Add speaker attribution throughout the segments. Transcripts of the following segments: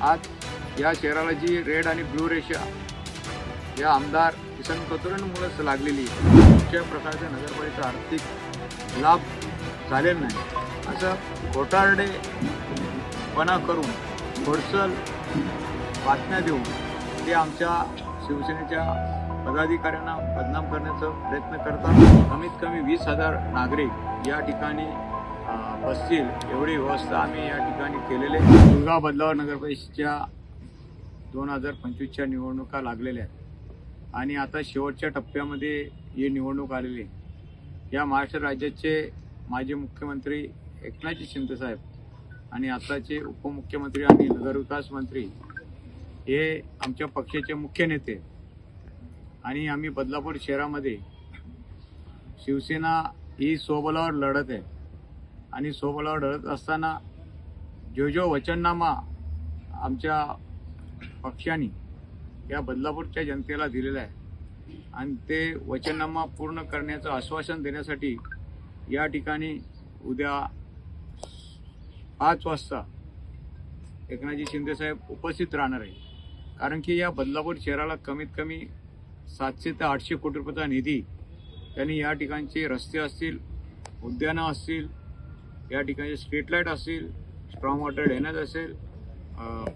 Speaker 1: आज या शहराला जी रेड आणि ब्लू रेषा या आमदार किसन कचोरेंमुळेच लागलेली आहे. कुठच्या प्रकारच्या नगरपालिका आर्थिक लाभ झालेला नाही असं घोटारडेपणा करून खोडसल बातम्या देऊन ते आमच्या शिवसेनेच्या पदाधिकाऱ्यांना बदनाम करण्याचा प्रयत्न करतात कमीत कमी वीस हजार नागरिक या ठिकाणी बसतील. एवढी व्यवस्था आम्ही या ठिकाणी केलेली आहे. दुर्गा बदलावर नगरपरिषदेच्या दोन हजार पंचवीसच्या निवडणुका लागलेल्या आहेत. आणि आता शेवटच्या टप्प्यामध्ये ही निवडणूक आलेली आहे. या महाराष्ट्र राज्याचे माजी मुख्यमंत्री एकनाथजी शिंदेसाहेब आणि आताचे उपमुख्यमंत्री आणि नगरविकास मंत्री हे आमच्या पक्षाचे मुख्य नेते. आणि आम्ही बदलापूर शहरामध्ये शिवसेना ही स्वबलावर लढत आहे. आणि सोबलावर डरत असताना जो जो वचननामा आमच्या पक्षाने या बदलापूरच्या जनतेला दिलेला आहे. आणि ते वचननामा पूर्ण करण्याचं आश्वासन देण्यासाठी या ठिकाणी उद्या पाच वाजता एकनाथजी शिंदेसाहेब उपस्थित राहणार आहे कारण की या बदलापूर शहराला कमीत कमी सातशे ते आठशे कोटी रुपयाचा निधी त्यांनी या ठिकाणचे रस्ते असतील उद्यानं असतील या ठिकाणी स्ट्रीट लाइट असतील स्ट्रॉंग वॉटर ड्रेनेज असेल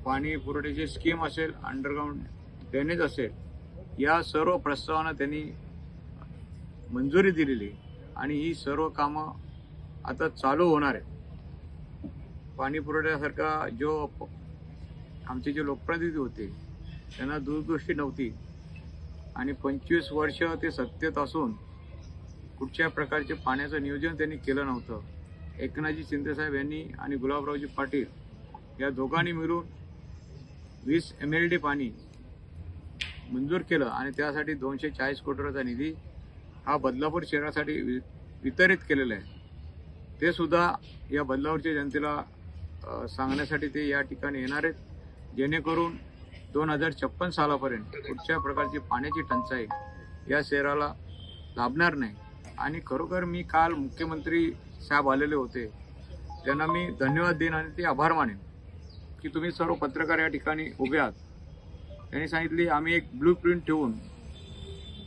Speaker 1: पाणी पुरवठ्याची स्कीम असेल अंडरग्राऊंड ड्रेनेज असेल या सर्व प्रस्तावांना त्यांनी मंजुरी दिलेली आणि ही सर्व कामं आता चालू होणार आहे पाणी पुरवठ्यासारखा जो आमचे जे लोकप्रतिनिधी होते त्यांना दूरदृष्टी नव्हती आणि पंचवीस वर्ष ते सत्तेत असून कुठच्या प्रकारचे पाण्याचं नियोजन त्यांनी केलं नव्हतं. एकनाथजी शिंदेसाहेब यांनी आणि गुलाबरावजी पाटील या दोघांनी मिळून वीस एम एल डी पाणी मंजूर केलं आणि त्यासाठी दोनशे चाळीस कोटी रुपयाचा निधी हा बदलापूर शहरासाठी वि वितरित केलेला आहे. ते सुद्धा या बदलापूरच्या जनतेला सांगण्यासाठी ते या ठिकाणी येणार आहेत. जेणेकरून दोन हजार छप्पन सालापर्यंत कुठच्या प्रकारची पाण्याची टंचाई या शहराला लाभणार नाही. आणि खरोखर मी काल मुख्यमंत्री साहेब आलेले होते. त्यांना मी धन्यवाद देईन आणि ते आभार मानेन की तुम्ही सर्व पत्रकार या ठिकाणी उभे आहात. त्यांनी सांगितले आम्ही एक ब्लू प्रिंट ठेवून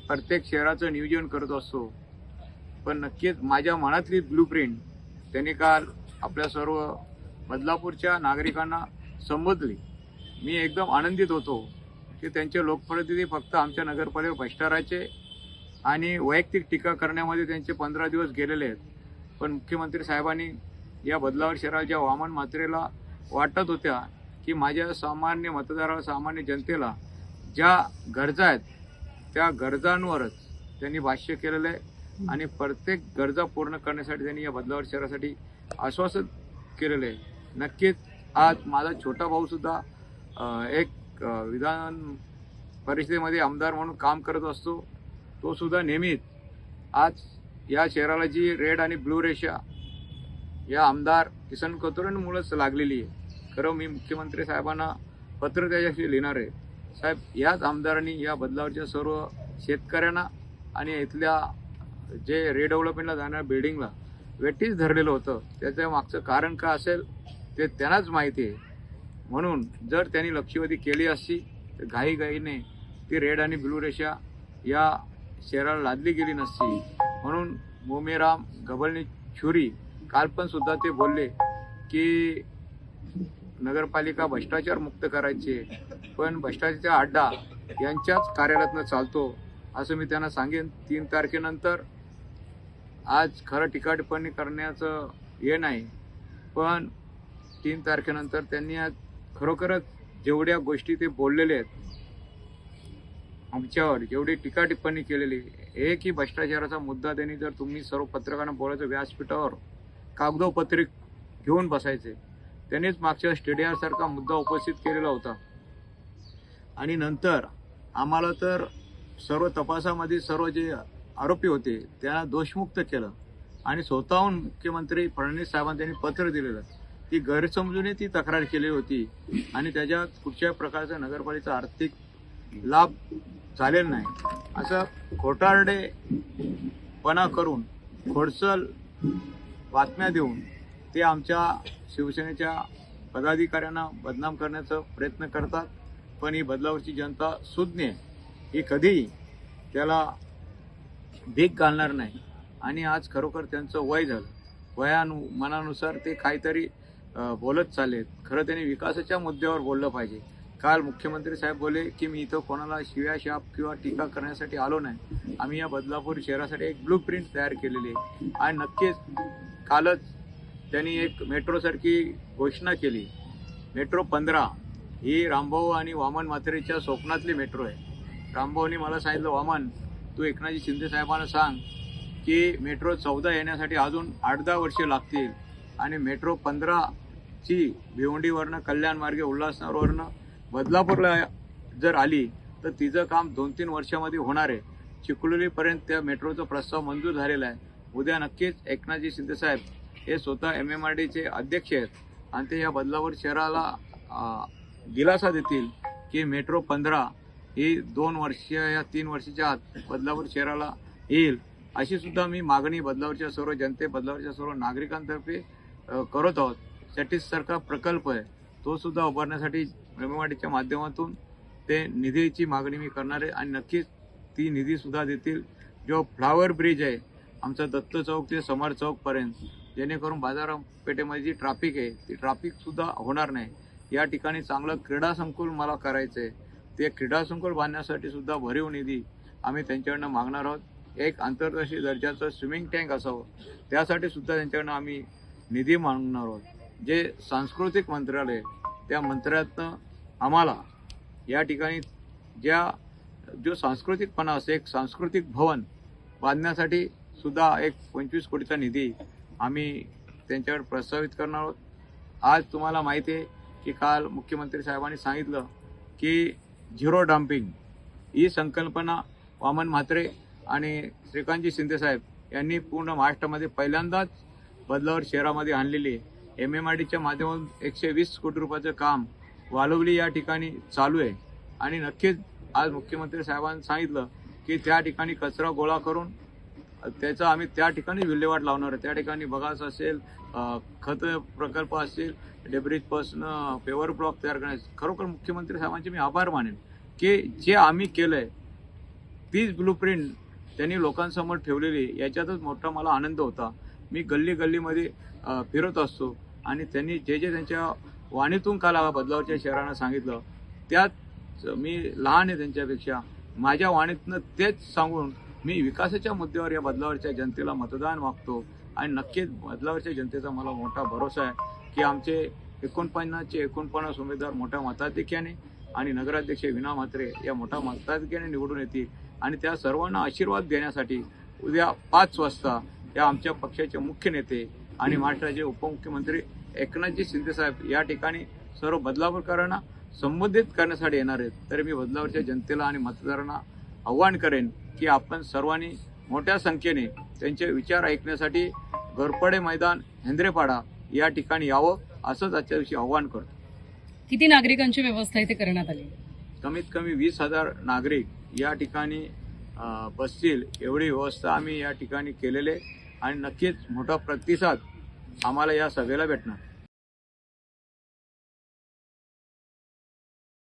Speaker 1: प्रत्येक शहराचं नियोजन करत असतो. पण नक्कीच माझ्या मनातली ब्लू प्रिंट त्यांनी काल आपल्या सर्व बदलापूरच्या नागरिकांना संबोधली. मी एकदम आनंदित होतो की त्यांचे लोकप्रतिनिधी फक्त आमच्या नगरपालिका भ्रष्टाचाराचे आणि वैयक्तिक टीका करण्यामध्ये त्यांचे पंधरा दिवस गेलेले आहेत. पण मुख्यमंत्री साहेबांनी या बदलावर शहराच्या वामन मात्रेला वाटत होत्या की माझ्या सामान्य मतदाराला सामान्य जनतेला ज्या गरजा आहेत त्या गरजांवरच त्यांनी भाष्य केलेलं आहे. आणि प्रत्येक गरजा पूर्ण करण्यासाठी त्यांनी या बदलावर शहरासाठी आश्वासन केलेलं आहे. नक्कीच आज माझा छोटा भाऊसुद्धा एक विधान परिषदेमध्ये आमदार म्हणून काम करत असतो. तो सुद्धा नेहमीच आज या शहराला जी रेड आणि ब्लू रेषा या आमदार किसन कतोरेंमुळेच लागलेली आहे. खरं मी मुख्यमंत्री साहेबांना पत्र त्याच्याशी लिहिणार आहे. साहेब याच आमदारांनी या बदलावरच्या सर्व शेतकऱ्यांना आणि इथल्या जे रिडेव्हलपमेंटला जाणाऱ्या बिल्डिंगला वेटीच धरलेलं होतं. त्याच्या मागचं कारण का असेल ते त्यांनाच माहिती आहे. म्हणून जर त्यांनी लक्षवेधी केली असती तर घाईघाईने ती रेड आणि ब्लू रेषा या शहराला लादली गेली नसती. म्हणून मोमेराम गबलनी छुरी काल पण सुद्धा ते बोलले की नगरपालिका भ्रष्टाचार मुक्त करायची पण भ्रष्टाचारचा अड्डा यांच्याच कार्यालयातनं चालतो असं मी त्यांना सांगेन. तीन तारखेनंतर आज खरं टीका करण्याचं हे नाही पण तीन तारखेनंतर त्यांनी आज खरोखरच जेवढ्या गोष्टी ते बोललेले आहेत आमच्यावर जेवढी टीका टिप्पणी केलेली एक ही भ्रष्टाचाराचा मुद्दा त्यांनी जर तुम्ही सर्व पत्रकारांना बोलायचं व्यासपीठावर कागदोपत्रिक घेऊन बसायचे त्यांनीच मागच्या स्टेडियमसारखा मुद्दा उपस्थित केलेला होता. आणि नंतर आम्हाला तर सर्व तपासामध्ये सर्व जे आरोपी होते त्यांना दोषमुक्त केलं. आणि स्वतःहून मुख्यमंत्री फडणवीस साहेबांना त्यांनी पत्र दिलेलं. ती गैरसमजूने ती तक्रार केली होती. आणि त्याच्यात कुठच्या प्रकारचा नगरपालिका आर्थिक लाभ झालेला नाही. असं खोटारडेपणा करून खोडसल बातम्या देऊन ते आमच्या शिवसेनेच्या पदाधिकाऱ्यांना बदनाम करण्याचा प्रयत्न करतात. पण ही बदलावरची जनता सुज्ञ ही कधीही त्याला भीक घालणार नाही. आणि आज खरोखर त्यांचं वय झालं. वयानु मनानुसार ते काहीतरी बोलत चाललेत. खरं त्यांनी विकासाच्या मुद्द्यावर बोललं पाहिजे. काल मुख्यमंत्री साहेब बोले की मी इथं कोणाला शिव्या शाप किंवा टीका करण्यासाठी आलो नाही. आम्ही या बदलापूर शहरासाठी एक ब्लू प्रिंट तयार केलेली आहे. आणि नक्कीच कालच त्यांनी एक मेट्रोसारखी घोषणा केली. मेट्रो पंधरा ही रामभाऊ आणि वामन म्हात्रेच्या स्वप्नातली मेट्रो आहे. रामभाऊनी मला सांगितलं वामन तू एकनाथजी शिंदे साहेबांना सांग की मेट्रो चौदा येण्यासाठी अजून आठ दहा वर्षे लागतील आणि मेट्रो पंधराची भिवंडीवरनं कल्याण मार्गे उल्हासनगरवरनं बदलापूरला जर आली तर तिचं काम दोन तीन वर्षामध्ये होणार आहे. चिखलोलीपर्यंत त्या मेट्रोचा प्रस्ताव मंजूर झालेला आहे. उद्या नक्कीच एकनाथजी शिंदेसाहेब हे स्वतः एम एम आर डीचे अध्यक्ष आहेत. आणि ते या बदलापूर शहराला दिलासा देतील की मेट्रो पंधरा ही दोन वर्ष या तीन वर्षाच्या आत बदलापूर शहराला येईल. अशी सुद्धा मी मागणी बदलावरच्या सर्व जनते बदलावरच्या सर्व नागरिकांतर्फे करत आहोत. छत्तीससारखा प्रकल्प आहे. तो सुद्धा उभारण्यासाठी ब्रह्मवाडीच्या माध्यमातून ते निधीची मागणी मी करणार आहे. आणि नक्कीच ती निधीसुद्धा देतील. जो फ्लावर ब्रिज आहे आमचा दत्त चौक ते समर चौकपर्यंत जेणेकरून बाजारपेठेमध्ये जी ट्राफिक आहे ती ट्राफिकसुद्धा होणार नाही. या ठिकाणी चांगलं क्रीडा संकुल मला करायचं आहे. ते क्रीडा संकुल बांधण्यासाठी सुद्धा भरीव निधी आम्ही त्यांच्याकडनं मागणार आहोत. एक आंतरराष्ट्रीय दर्जाचं स्विमिंग टँक असावं. त्यासाठी सुद्धा त्यांच्याकडनं आम्ही निधी मागणार आहोत. जे सांस्कृतिक मंत्रालय त्या मंत्र्यातनं आम्हाला या ठिकाणी ज्या जो सांस्कृतिकपणा असे एक सांस्कृतिक भवन बांधण्यासाठी सुद्धा एक पंचवीस कोटीचा निधी आम्ही त्यांच्याकडे प्रस्तावित करणार आहोत. आज तुम्हाला माहिती आहे की काल मुख्यमंत्री साहेबांनी सांगितलं की झिरो डम्पिंग ही संकल्पना वामन म्हात्रे आणि श्रीकांतजी शिंदेसाहेब यांनी पूर्ण महाराष्ट्रामध्ये पहिल्यांदाच बदलावर शहरामध्ये आणलेली आहे. एम एम आर डीच्या माध्यमातून एकशे वीस कोटी रुपयाचं काम वालवली या ठिकाणी चालू आहे. आणि नक्कीच आज मुख्यमंत्री साहेबांनी सांगितलं की त्या ठिकाणी कचरा गोळा करून त्याचा आम्ही त्या ठिकाणी विल्हेवाट लावणार आहे. त्या ठिकाणी बगास असेल खत प्रकल्प असेल डेब्रिजपासून पेवर ब्लॉक तयार करण्यास. खरोखर मुख्यमंत्री साहेबांचे मी आभार मानेन की जे आम्ही केलं आहे तीच ब्लूप्रिंट त्यांनी लोकांसमोर ठेवलेली याच्यातच मोठा मला आनंद होता. मी गल्ली गल्लीमध्ये फिरत असतो. आणि त्यांनी जे जे त्यांच्या वाणीतून काल बदलावच्या शहरानं सांगितलं त्यात मी लहान आहे त्यांच्यापेक्षा माझ्या वाणीतनं तेच सांगून मी विकासाच्या मुद्द्यावर या बदलावरच्या जनतेला मतदान मागतो. आणि नक्कीच बदलावरच्या जनतेचा मला मोठा भरोसा आहे की आमचे एकोणपन्नासचे एकोणपन्नास उमेदवार मोठ्या मताधिक्याने आणि नगराध्यक्ष विना म्हात्रे या मोठ्या मताधिक्याने निवडून येतील. आणि त्या सर्वांना आशीर्वाद देण्यासाठी उद्या पाच वाजता या आमच्या पक्षाचे मुख्य नेते आणि महाराष्ट्राचे उपमुख्यमंत्री एकनाथजी शिंदेसाहेब या ठिकाणी सर्व बदलापूरकरांना संबोधित करण्यासाठी येणार आहेत. तर मी बदलावरच्या जनतेला आणि मतदारांना आव्हान करेन की आपण सर्वांनी मोठ्या संख्येने त्यांचे विचार ऐकण्यासाठी घोरपडे मैदान हेंद्रेपाडा या ठिकाणी यावं असंच आजच्या दिवशी आव्हान करतो.
Speaker 2: किती नागरिकांची व्यवस्था इथे करण्यात आली?
Speaker 1: कमीत कमी वीस हजार नागरिक या ठिकाणी बसतील. एवढी व्यवस्था आम्ही या ठिकाणी केलेले आणि नक्कीच मोठा प्रतिसाद आम्हाला या सभेला भेटणार.